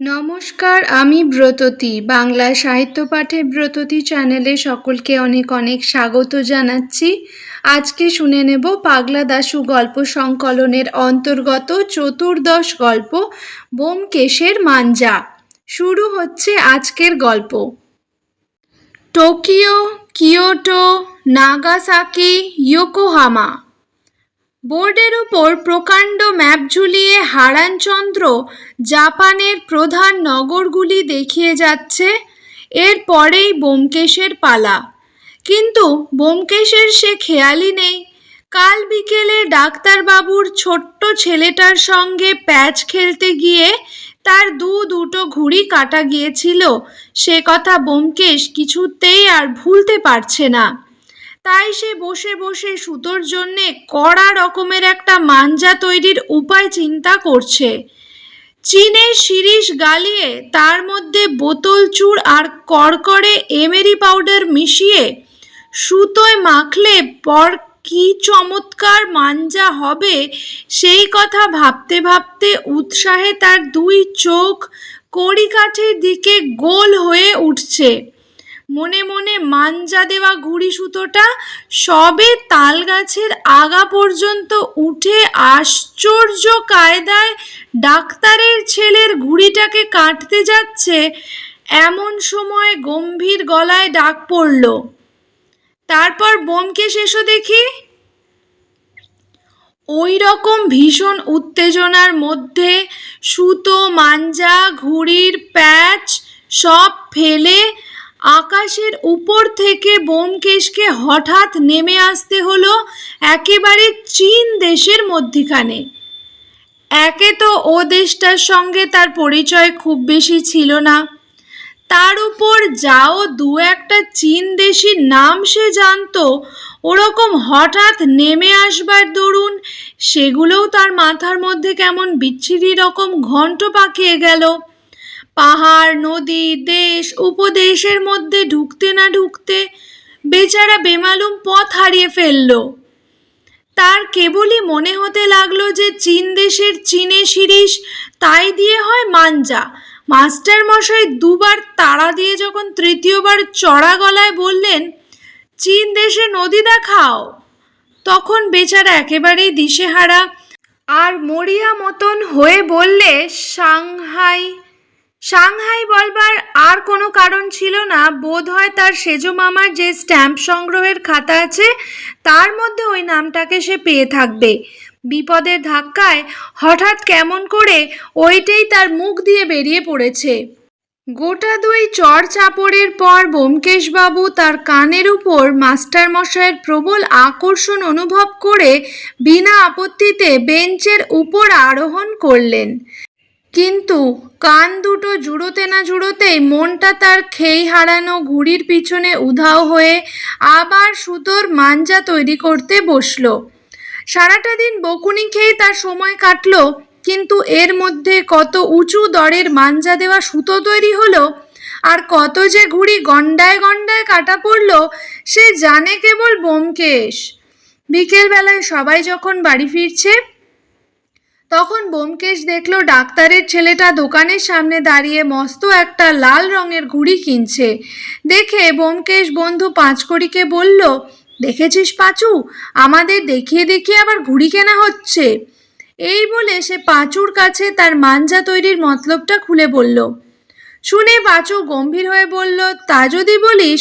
নমস্কার, আমি ব্রততী। বাংলা সাহিত্য পাঠে ব্রততী চ্যানেলে সকলকে অনেক অনেক স্বাগত জানাচ্ছি। আজকে শুনে নেব পাগলা দাশু গল্প সংকলনের অন্তর্গত চতুর্দশ গল্প, বোমকেশের মাঞ্জা। শুরু হচ্ছে আজকের গল্প। Tokyo, Kyoto, Nagasaki, Yokohama. বোর্ডের উপর প্রকাণ্ড ম্যাপ ঝুলিয়ে হারানচন্দ্র জাপানের প্রধান নগরগুলি দেখিয়ে যাচ্ছে, এর পরেই ব্যোমকেশের পালা। কিন্তু ব্যোমকেশের সে খেয়ালই নেই। কাল বিকেলে ডাক্তারবাবুর ছোট্ট ছেলেটার সঙ্গে প্যাচ খেলতে গিয়ে তার দু দুটো ঘুড়ি কাটা গিয়েছিল। সে কথা ব্যোমকেশ কিছুতেই আর ভুলতে পারছে না। তাই সে বসে বসে সুতোর জন্যে কড়া রকমের একটা মাঞ্জা তৈরির উপায় চিন্তা করছে। চীনের শিরিষ গালিয়ে তার মধ্যে বোতল চুর আর কড়কড়ে এমেরি পাউডার মিশিয়ে সুতোয় মাখলে পর কি চমৎকার মাঞ্জা হবে সেই কথা ভাবতে ভাবতে উৎসাহে তার দুই চোখ কড়িকাঠের দিকে গোল হয়ে উঠছে। মনে মনে মাঞ্জা দেওয়া ঘুড়ি সুতোটা সবে তাল গাছের আগা পর্যন্ত উঠে আশ্চর্য কায়দায় ডাক্তারের ছেলের ঘুড়িটাকে কাটতে যাচ্ছে। এমন সময় গম্ভীর গলায় ডাক পড়ল, তারপর বোমকেশ এসো দেখি? ওই রকম ভীষণ উত্তেজনার মধ্যে সুতো, মাঞ্জা, ঘুড়ির প্যাচ সব ফেলে আকাশের উপর থেকে বোমকেশকে হঠাৎ নেমে আসতে হলো একেবারে চীন দেশের মধ্যিখানে। একে তো ও দেশটার সঙ্গে তার পরিচয় খুব বেশি ছিল না। তার উপর যাও দু একটা চীন দেশির নাম সে জানতো, ওরকম হঠাৎ নেমে আসবার দরুন সেগুলোও তার মাথার মধ্যে কেমন বিচ্ছিরি রকম ঘন্ট পাকিয়ে গেল। পাহাড়, নদী, দেশ উপদেশের মধ্যে ঢুকতে না ঢুকতে বেচারা বেমালুম পথ হারিয়ে ফেলল। তার কেবলই মনে হতে লাগল যে চীন দেশের চীনে শিরিষ, তাই দিয়ে হয় মাঞ্জা। মাস্টার মশাই দুবার তাড়া দিয়ে যখন তৃতীয়বার চড়া গলায় বললেন, চীন দেশে নদী দেখাও। তখন বেচারা একেবারেই দিশেহারা আর মরিয়া মতন হয়ে বললে, সাংহাই সাংহাই বলবার আর কোনো কারণ ছিল না। বোধ হয় তার সেজো মামার যে স্ট্যাম্প সংগ্রহের খাতা আছে, তার মধ্যে ওই নামটাকে সে পেয়ে থাকবে। বিপদের ধাক্কায় হঠাৎ কেমন করে ওইটাই তার মুখ দিয়ে বেরিয়ে পড়েছে। গোটা দুই চর চাপড়ের পর ব্যোমকেশবাবু তার কানের উপর মাস্টারমশাইয়ের প্রবল আকর্ষণ অনুভব করে বিনা আপত্তিতে বেঞ্চের উপর আরোহণ করলেন। কিন্তু কান দুটো জুড়োতে না জুড়োতেই মনটা তার খেই হারানো ঘুড়ির পিছনে উধাও হয়ে আবার সুতোর মাঞ্জা তৈরি করতে বসল। সারাটা দিন বকুনি খেয়ে তার সময় কাটলো, কিন্তু এর মধ্যে কত উঁচু দরের মাঞ্জা দেওয়া সুতো তৈরি হলো আর কত যে ঘুড়ি গন্ডায় গন্ডায় কাটা পড়ল, সে জানে কেবল ব্যোমকেশ বিকেলবেলায় সবাই যখন বাড়ি ফিরছে তখন ব্যোমকেশ দেখল ডাক্তারের ছেলেটা দোকানের সামনে দাঁড়িয়ে মস্ত একটা লাল রঙের ঘুড়ি কিনছে। দেখে ব্যোমকেশ বন্ধু পাঁচকড়িকে বলল, দেখেছিস পাঁচু? আমাদের দেখিয়ে দেখিয়ে আবার ঘুড়ি কেনা হচ্ছে। এই বলে সে পাঁচুর কাছে তার মাঞ্জা তৈরির মতলবটা খুলে বলল। শুনে পাঁচু গম্ভীর হয়ে বলল, তা যদি বলিস,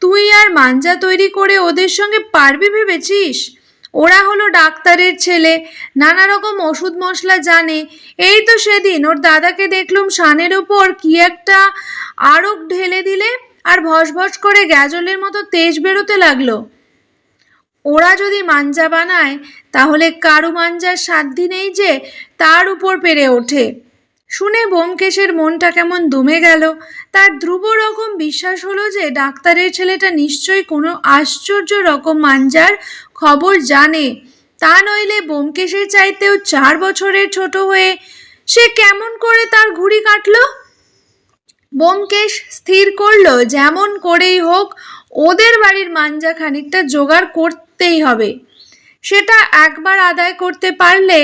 তুই আর মাঞ্জা তৈরি করে ওদের সঙ্গে পারবি ভেবেছিস? ওরা হলো ডাক্তারের ছেলে। নানা রকম ওষুধ মশলা জানে। এই তো সেদিন ওর দাদাকে দেখলুম সানের ওপর কি একটা আরক ঢেলে দিলে আর ভস ভস করে গ্যাজলের মতো তেজ বেরোতে লাগল। ওরা যদি মাঞ্জা বানায়, তাহলে কারু মাঞ্জার সাধ্যি নেই যে তার উপর পেরে ওঠে। শুনে বোমকেশের মনটা কেমন দমে গেল। তার ধ্রুব রকম বিশ্বাস হলো যে ডাক্তারের ছেলেটা নিশ্চয়ই কোনো আশ্চর্য রকম মাঞ্জার খবর জানে। তা নইলে বোমকেশের চাইতেও চার বছরের ছোট হয়ে সে কেমন করে তার ঘুড়ি কাটলো? বোমকেশ স্থির করল, যেমন করেই হোক, ওদের বাড়ির মাঞ্জা খানিকটা জোগাড় করতেই হবে। সেটা একবার আদায় করতে পারলে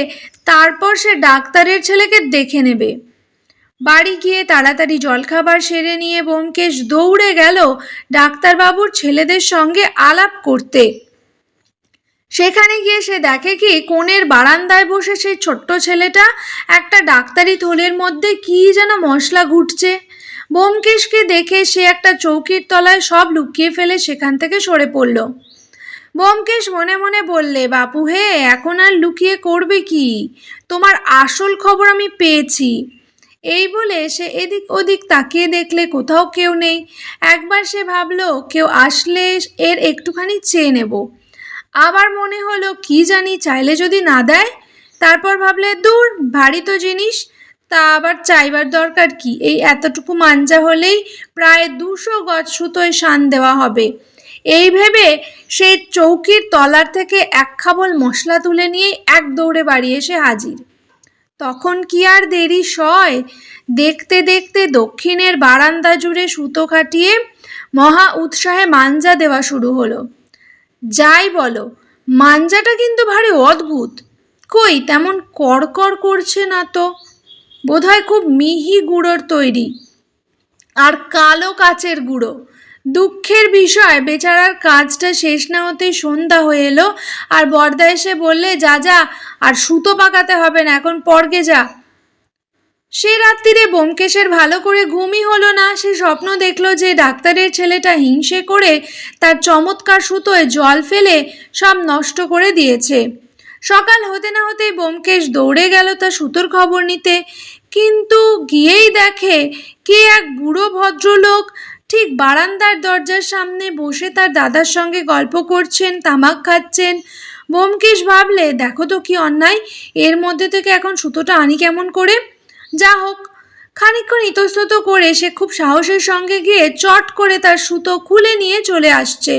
তারপর সে ডাক্তারের ছেলেকে দেখে নেবে। বাড়ি গিয়ে তাড়াতাড়ি জলখাবার সেরে নিয়ে ব্যোমকেশ দৌড়ে গেল ডাক্তারবাবুর ছেলেদের সঙ্গে আলাপ করতে। সেখানে গিয়ে সে দেখে কি কোণের বারান্দায় বসে সেই ছোট্ট ছেলেটা একটা ডাক্তারি থলের মধ্যে কি যেন মশলা ঘুটছে। ব্যোমকেশকে দেখে সে একটা চৌকির তলায় সব লুকিয়ে ফেলে সেখান থেকে সরে পড়ল। ব্যোমকেশ মনে মনে বললে, বাপু হে, এখন আর লুকিয়ে করবে কি? তোমার আসল খবর আমি পেয়েছি। এই বলে সে এদিক ওদিক তাকিয়ে দেখলে কোথাও কেউ নেই। একবার সে ভাবলো, কেউ আসলে এর একটুখানি চেয়ে নেব। আবার মনে হলো, কি জানি, চাইলে যদি না দেয়? তারপর ভাবলে, দূর, ভারী তো জিনিস, তা আবার চাইবার দরকার কি? এই এতটুকু মাঞ্জা হলেই প্রায় দুশো গজ সুতোয় শান দেওয়া হবে। এই ভেবে সে চৌকির তলার থেকে এক খাবল মশলা তুলে নিয়ে এক দৌড়ে বাড়ি এসে হাজির। তখন কি আর দেরি সয়? দেখতে দেখতে দক্ষিণের বারান্দা জুড়ে সুতো খাটিয়ে মহা উৎসাহে মাঞ্জা দেওয়া শুরু হলো। যাই বলো, মাঞ্জাটা কিন্তু ভারী অদ্ভুত। কই তেমন কড়কড় করছে না তো? বোধহয় খুব মিহি গুঁড়োর তৈরি। আর কালো কাচের গুঁড়ো। দুঃখের বিষয়, বেচারার কাজটা শেষ না হতেই সন্ধ্যা হয়ে এলো। আর বর্দা এসে বললে, যা যা, আর সুতো পাকাতে হবে না, এখন পরগে যা। সে রাত্রিরে ব্যোমকেশের ভালো করে ঘুমই হলো না। সে স্বপ্ন দেখল যে ডাক্তারের ছেলেটা হিংসে করে তার চমৎকার সুতোয় জল ফেলে সব নষ্ট করে দিয়েছে। সকাল হতে না হতেই ব্যোমকেশ দৌড়ে গেল তার সুতোর খবর নিতে। কিন্তু গিয়েই দেখে, কে এক বুড়ো ভদ্রলোক ঠিক বারান্দার দরজার সামনে বসে তার দাদার সঙ্গে গল্প করছেন, তামাক খাচ্ছেন। ব্যোমকেশ ভাবলে, দেখো তো কি অন্যায়, এর মধ্যে থেকে এখন সুতোটা আনি কেমন করে? যা হোক। খানিকক্ষণ ইতস্তত করে সে খুব সাহসের সঙ্গে গিয়ে চট করে তার সুতো খুলে নিয়ে চলে আসছে।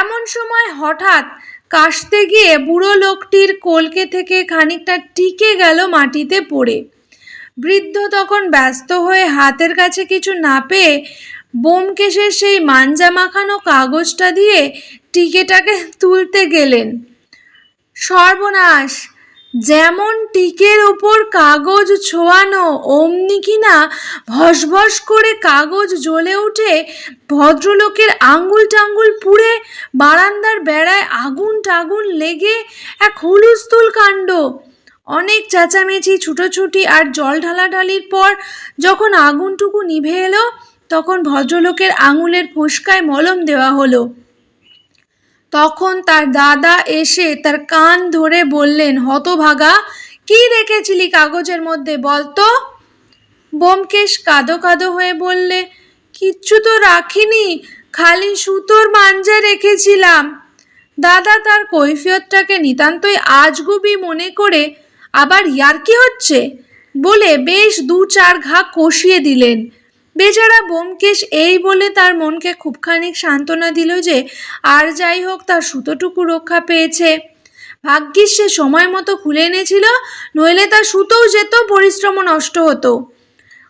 এমন সময় হঠাৎ কাশতে গিয়ে বুড়ো লোকটির কলকে থেকে খানিকটা টিকে গেল মাটিতে পড়ে। বৃদ্ধ তখন ব্যস্ত হয়ে হাতের কাছে কিছু না পেয়ে বোমকেশের সেই মাঞ্জা মাখানো কাগজটা দিয়ে টিকেটাকে তুলতে গেলেন। সর্বনাশ, যেমন টিকের ওপর কাগজ ছোঁয়ানো, অমনি কিনা ভসভস করে কাগজ জ্বলে উঠে ভদ্রলোকের আঙ্গুল টাঙ্গুল পুড়ে বারান্দার বেড়ায় আগুন টাগুন লেগে এক হুলুস্থুল কাণ্ড। অনেক চেঁচামেচি, ছুটোছুটি আর জল ঢালাঢালির পর যখন আগুনটুকু নিভে এলো তখন ভদ্রলোকের আঙুলের ফোসকায় মলম দেওয়া হলো। তখন তার দাদা এসে তার কান ধরে বললেন, হতভাগা, কি রেখেছিলি কাগজের মধ্যে বলতো বোমকেশ কাদো কাদো হয়ে বললে, কিচ্ছু তো রাখিনি, খালি সুতোর মাঞ্জা রেখেছিলাম। দাদা তার কৈফিয়তটাকে নিতান্তই আজগুবি মনে করে আবার ইয়ার্কি হচ্ছে বলে বেশ দু চার ঘা কষিয়ে দিলেন। বেচারা বোমকেশ এই বলে তার মনকে খুবখানিক সান্ত্বনা দিল যে আর যাই হোক, তার সুতোটুকু রক্ষা পেয়েছে। ভাগ্যিস সে সময় মতো খুলে এনেছিল, নইলে তার সুতোও যেত, পরিশ্রমও নষ্ট হতো।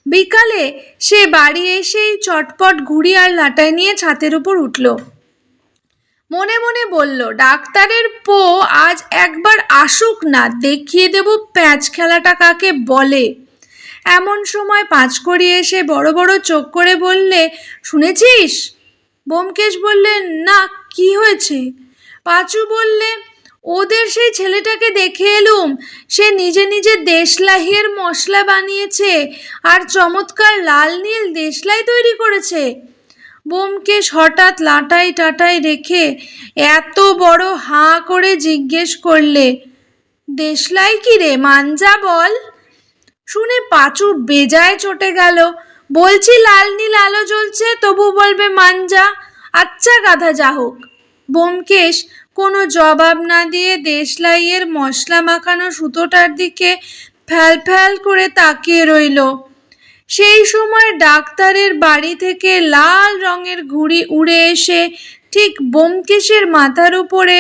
বিকালে সে বাড়ি এসেই চটপট ঘুড়ি আর লাটাই নিয়ে ছাতের উপর উঠল। মনে মনে বলল, ডাক্তারের পো আজ একবার আসুক না, দেখিয়ে দেব প্যাচ খেলাটা কাকে বলে। এমন সময় পাঁচ পাঁচকড়ি এসে বড় বড় চোখ করে বললে, শুনেছিস? বোমকেশ বললে, না, কি হয়েছে? পাঁচু বললে, ওদের সেই ছেলেটাকে দেখে এলুম, সে নিজে নিজে দেশলাইয়ের মশলা বানিয়েছে আর চমৎকার লাল নীল দেশলাই তৈরি করেছে। বোমকেশ হঠাৎ লাটাই টাটাই রেখে এত বড় হাঁ করে জিজ্ঞেস করলে, দেশলাই কি রে, মাঞ্জা বল? শুনে পাঁচু বেজায় চটে গেল। বলছি, লাল নীল আলো জ্বলছে, তবু বলবে মাঞ্জা। আচ্ছা গাধা যা হোক। বোমকেশ কোনো জবাব না দিয়ে দেশলাইয়ের মশলা মাখানো সুতোটার দিকে ফ্যাল ফ্যাল করে তাকিয়ে রইল। সেই সময় ডাক্তারের বাড়ি থেকে লাল রঙের ঘুড়ি উড়ে এসে ঠিক বোমকেশের মাথার উপরে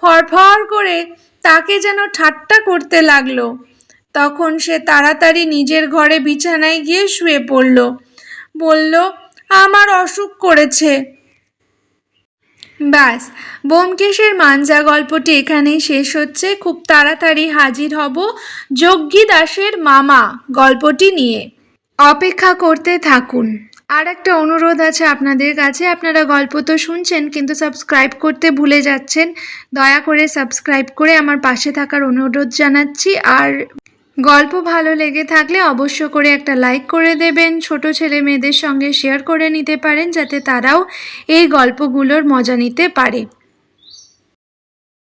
ফরফর করে তাকে যেন ঠাট্টা করতে লাগল। তখন সে তাড়াতাড়ি নিজের ঘরে বিছানায় গিয়ে শুয়ে পড়ল। বলল, আমার অসুখ করেছে। ব্যাস, বোমকেশের মাঞ্জা গল্পটি এখানেই শেষ হচ্ছে। খুব তাড়াতাড়ি হাজির হব যজ্ঞী দাসের মামা গল্পটি নিয়ে। অপেক্ষা করতে থাকুন। আর একটা অনুরোধ আছে আপনাদের কাছে। আপনারা গল্প তো শুনছেন, কিন্তু সাবস্ক্রাইব করতে ভুলে যাচ্ছেন। দয়া করে সাবস্ক্রাইব করে আমার পাশে থাকার অনুরোধ জানাচ্ছি। আর গল্প ভালো লেগে থাকলে অবশ্য করে একটা লাইক করে দেবেন। ছোট ছেলে মেয়েদের সঙ্গে শেয়ার করে নিতে পারেন যাতে তারাও এই গল্পগুলোর মজা নিতে পারে।